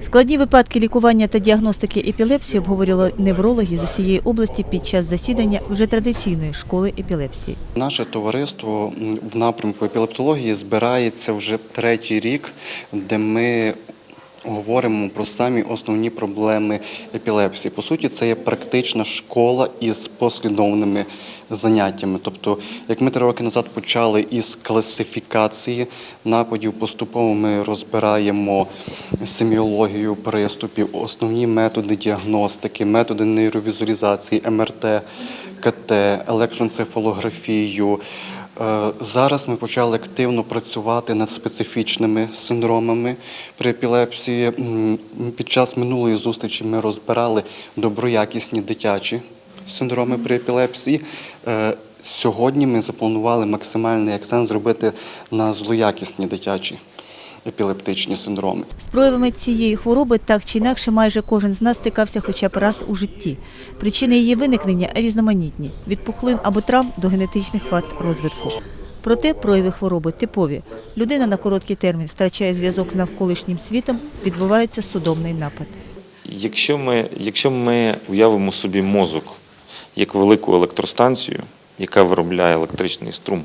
Складні випадки лікування та діагностики епілепсії обговорювали неврологи з усієї області під час засідання вже традиційної школи епілепсії. Наше товариство в напрямку епілептології збирається вже третій рік, де ми говоримо про самі основні проблеми епілепсії. По суті, це є практична школа із послідовними заняттями. Тобто, як ми три роки назад почали із класифікації нападів, поступово ми розбираємо семіологію приступів, основні методи діагностики, методи нейровізуалізації, МРТ, КТ, електроенцефалографію. Е, Зараз ми почали активно працювати над специфічними синдромами при епілепсії. Під час минулої зустрічі ми розбирали доброякісні дитячі синдроми при епілепсії. Е, Сьогодні ми запланували максимальний акцент зробити на злоякісні дитячі епілептичні синдроми. З проявами цієї хвороби так чи інакше майже кожен з нас стикався хоча б раз у житті. Причини її виникнення різноманітні – від пухлин або травм до генетичних вад розвитку. Проте прояви хвороби типові. Людина на короткий термін втрачає зв'язок з навколишнім світом, відбувається судомний напад. Якщо ми, якщо ми уявимо собі мозок як велику електростанцію, яка виробляє електричний струм,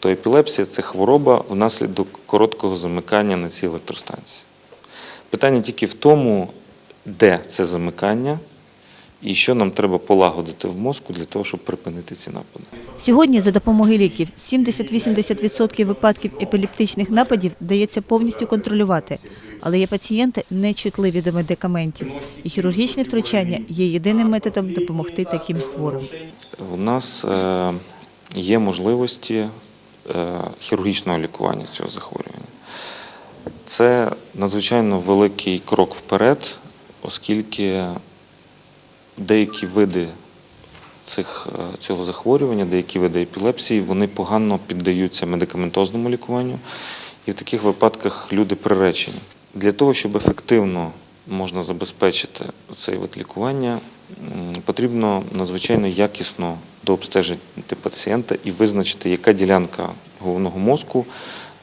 то епілепсія це хвороба внаслідок короткого замикання на цій електростанції. Питання тільки в тому, де це замикання і що нам треба полагодити в мозку для того, щоб припинити ці напади. Сьогодні за допомогою ліків 70-80% випадків епілептичних нападів вдається повністю контролювати. Але є пацієнти нечутливі до медикаментів, і хірургічне втручання є єдиним методом допомогти таким хворим. У нас е, є можливості хірургічного лікування цього захворювання. Це надзвичайно великий крок вперед, оскільки деякі види цих, е, цього захворювання, деякі види епілепсії, вони погано піддаються медикаментозному лікуванню, і в таких випадках люди приречені. Для того, щоб ефективно можна забезпечити цей вид лікування, м, потрібно надзвичайно якісно дообстежити пацієнта і визначити, яка ділянка головного мозку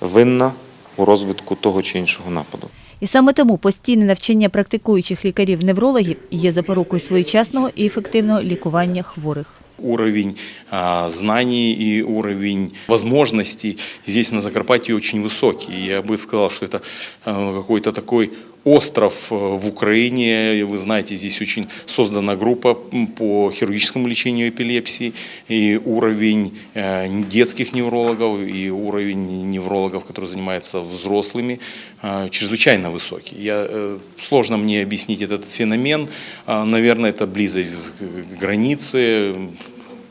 винна у розвитку того чи іншого нападу. І саме тому постійне навчання практикуючих лікарів-неврологів є запорукою своєчасного і ефективного лікування хворих. уровень а, знаний и уровень возможностей здесь на Закарпатье очень высокий. Я бы сказал, что это а, какой-то такой остров э, в Украине. Вы знаете, здесь очень создана группа по хирургическому лечению эпилепсии. И уровень э, детских неврологов, и уровень неврологов, которые занимаются взрослыми, э, чрезвычайно высокий. Я, сложно мне объяснить этот феномен. Наверное, это близость к границе,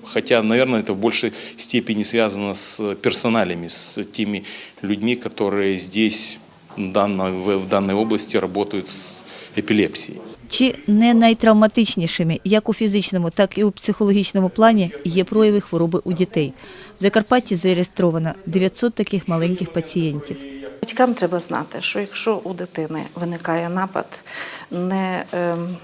Хотя, наверное, это в большей степени связано с персоналями, с теми людьми, которые здесь, в в данной области, работают с. Чи не найтравматичнішими як у фізичному, так і у психологічному плані є прояви хвороби у дітей. В Закарпатті зареєстровано 900 таких маленьких пацієнтів. Батькам треба знати, що якщо у дитини виникає напад, не ем,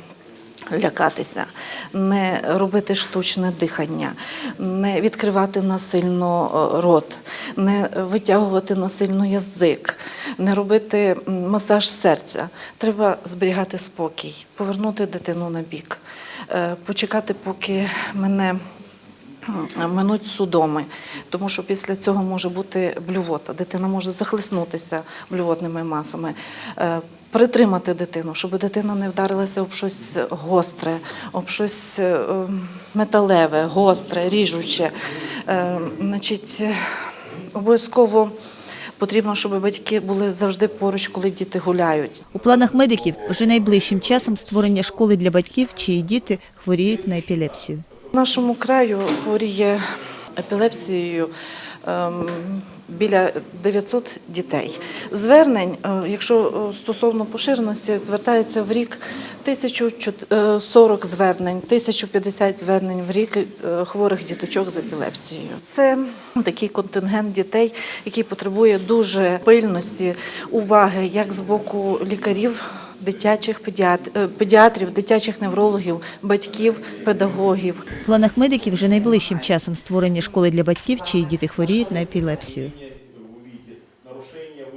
лякатися, не робити штучне дихання, не відкривати насильно е, рот, не витягувати насильно язик, не робити масаж серця. Треба зберігати спокій, повернути дитину на бік, е, почекати, поки мене минуть судоми, тому що після цього може бути блювота. Дитина може захлиснутися блювотними масами. Е, Притримати дитину, щоб дитина не вдарилася об щось гостре, об щось е, металеве, гостре, ріжуче. Значить, обов'язково потрібно, щоб батьки були завжди поруч, коли діти гуляють. У планах медиків вже найближчим часом створення школи для батьків, чиї діти хворіють на епілепсію. В нашому краю хворіє епілепсією ем, біля 900 дітей. Звернень, е, якщо е, стосовно поширеності, звертається в рік 1040 звернень, 1050 звернень в рік е, хворих діточок з епілепсією. Це такий контингент дітей, який потребує дуже пильності, уваги як з боку лікарів дитячих е, педіатрів, дитячих неврологів, батьків, педагогів. В планах медиків вже найближчим часом створення школи для батьків, чиї діти хворіють на епілепсію.